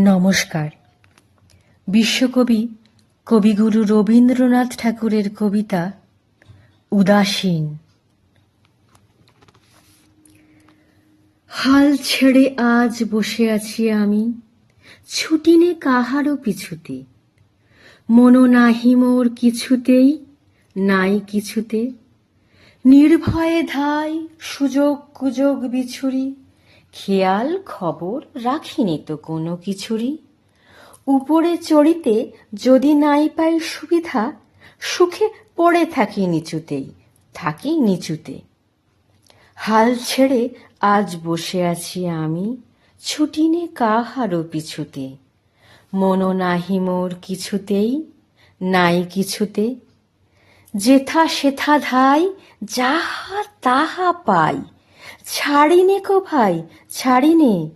নমস্কার। বিশ্বকবি কবিগুরু রবীন্দ্রনাথ ঠাকুরের কবিতা উদাসীন। হাল ছেড়ে আজ বসে আছি আমি ছুটিনে কাহারও পিছুতে। মনো নাহি মোর কিছুতেই, নাই কিছুতে। নির্ভয়ে ধাই সুযোগ কুযোগ বিছুরি খেয়াল খবর রাখিনি তো কোনো কিছুরই। উপরে চড়িতে যদি নাই পাই সুবিধা, সুখে পড়ে থাকি নিচুতেই, থাকি নিচুতে। হাল ছেড়ে আজ বসে আছি আমি ছুটিনে কাহারও পিছুতে। মনো নাহি মোর কিছুতেই, নাই কিছুতে। যেথা সেথা ধাই, যাহা তাহা পাই ছাড়িনে কো ভাই, ছাড়িনে।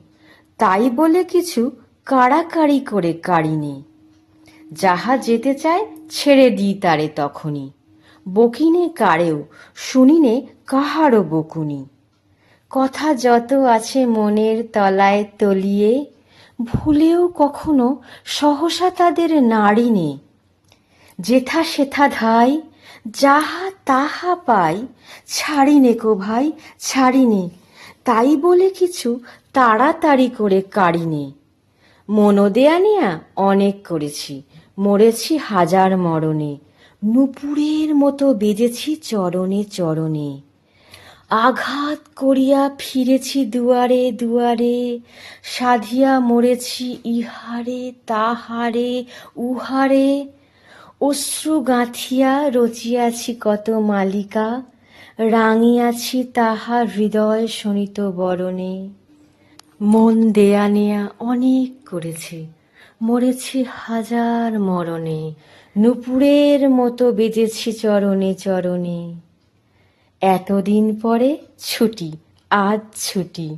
তাই বলে কিছু কাড়াকাড়ি করে কাড়িনে। যাহা যেতে চায় ছেড়ে দিই তারে তখনই। বকিনে কারেও, শুনিনে কাহারও বকুনি। কথা যত আছে মনের তলায় তলিয়ে, ভুলেও কখনো সহসা তাদের নাড়িনে। যেথা সেথা ধাই যাহা তাহা পাই, ছাড়িনে কো ভাই, ছাড়িনে। তাই বলে কিছু তাড়াতাড়ি করে কাড়িনে। মনোদেয়া নিয়া অনেক করেছি, মরেছি হাজার মরণে। নুপুরের মতো বেজেছি চরণে চরণে। আঘাত করিয়া ফিরেছি দুয়ারে দুয়ারে, সাধিয়া মরেছি ইহারে তাহারে, উহারে। অশ্রু গাঁথিয়া রচিয়াছি কত মালিকা, রাঙিয়াছি তাহা হৃদয় শোনিত বরণে। মন দেয়া নেয়া অনেক করেছে, মরেছি হাজার মরণে, নুপুরের মতো বেজেছি চরণে চরণে। এতদিন পরে ছুটি, আজ ছুটি,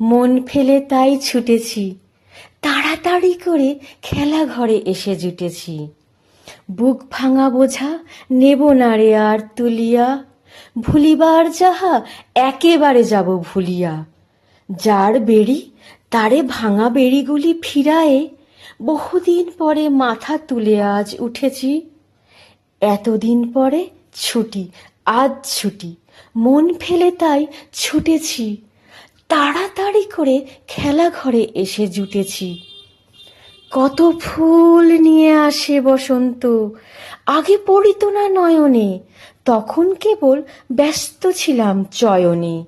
মন ফেলে তাই ছুটেছি, তাড়াতাড়ি করে খেলা ঘরে এসে জুটেছি। বুক ভাঙা বোঝা, নেব না রে আর তুলিয়া। ভুলিবার যাহা, একেবারে যাব ভুলিয়া। যার বেড়ি, তারে ভাঙা বেড়িগুলি ফিরায়ে, বহুদিন পরে মাথা তুলে আজ উঠেছি। এতদিন পরে ছুটি, আজ ছুটি, মন ফেলে তাই ছুটেছি। তাড়াতাড়ি করে খেলা ঘরে এসে জুটেছি। কত ফুল নিয়ে আসে বসন্ত। আগে পড়িত না নয়নে, তখন কেবল ব্যস্ত ছিলাম চয়নে।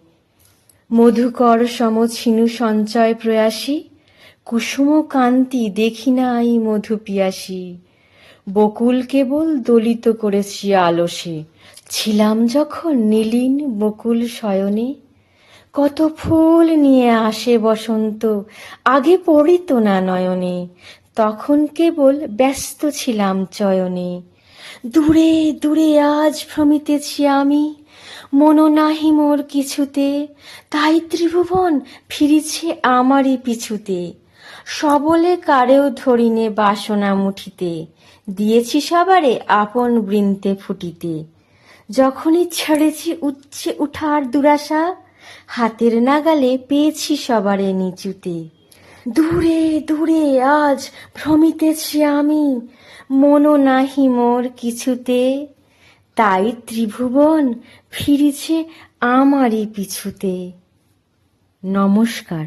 মধুকর সম ছিনু সঞ্চয় প্রয়াসী, কুসুম কান্তি দেখি নাই মধু পিয়াসী। বকুল কেবল দলিত করেছি আলসে, ছিলাম যখন নীলিন বকুল শয়নে। কত ফুল নিয়ে আসে বসন্ত। আগে পড়িত না নয়নে, তখন কেবল ব্যস্ত ছিলাম চয়নে। দূরে দূরে আজ ভ্রমিতেছি আমি মনো নাহি মোর কিছুতে, তাই ত্রিভুবন ফিরিছে আমারই পিছুতে। সবলে কারেও ধরিনে বাসনা মুঠিতে, দিয়েছি সবারে আপন বৃন্তে ফুটিতে। যখনই ছেড়েছি উচ্ছে উঠার দুরাশা হাতের নাগালে পেয়েছি সবারে নিচুতে। দূরে দূরে আজ ভ্রমিতেছি আমি মনো নাহি মোর কিছুতে। তাই ত্রিভুবন ফিরিছে আমারই পিছুতে। নমস্কার।